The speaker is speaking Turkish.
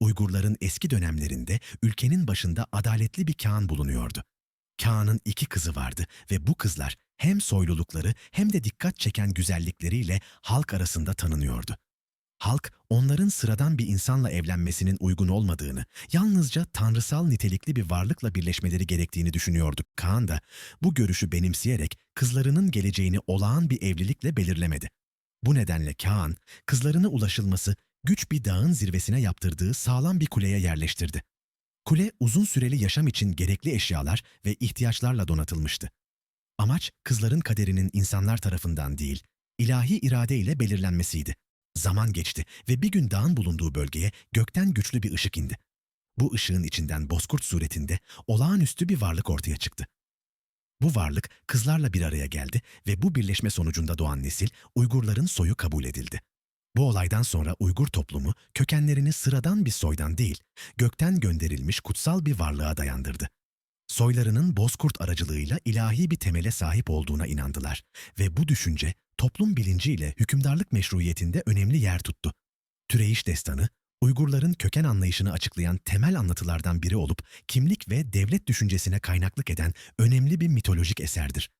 Uygurların eski dönemlerinde ülkenin başında adaletli bir kağan bulunuyordu. Kağan'ın iki kızı vardı ve bu kızlar hem soylulukları hem de dikkat çeken güzellikleriyle halk arasında tanınıyordu. Halk onların sıradan bir insanla evlenmesinin uygun olmadığını, yalnızca tanrısal nitelikli bir varlıkla birleşmeleri gerektiğini düşünüyordu. Kaan da bu görüşü benimseyerek kızlarının geleceğini olağan bir evlilikle belirlemedi. Bu nedenle Kaan, kızlarına ulaşılması güç bir dağın zirvesine yaptırdığı sağlam bir kuleye yerleştirdi. Kule uzun süreli yaşam için gerekli eşyalar ve ihtiyaçlarla donatılmıştı. Amaç kızların kaderinin insanlar tarafından değil, ilahi irade ile belirlenmesiydi. Zaman geçti ve bir gün dağın bulunduğu bölgeye gökten güçlü bir ışık indi. Bu ışığın içinden bozkurt suretinde olağanüstü bir varlık ortaya çıktı. Bu varlık kızlarla bir araya geldi ve bu birleşme sonucunda doğan nesil Uygurların soyu kabul edildi. Bu olaydan sonra Uygur toplumu kökenlerini sıradan bir soydan değil, gökten gönderilmiş kutsal bir varlığa dayandırdı. Soylarının bozkurt aracılığıyla ilahi bir temele sahip olduğuna inandılar ve bu düşünce toplum bilinciyle hükümdarlık meşruiyetinde önemli yer tuttu. Türeyiş destanı, Uygurların köken anlayışını açıklayan temel anlatılardan biri olup kimlik ve devlet düşüncesine kaynaklık eden önemli bir mitolojik eserdir.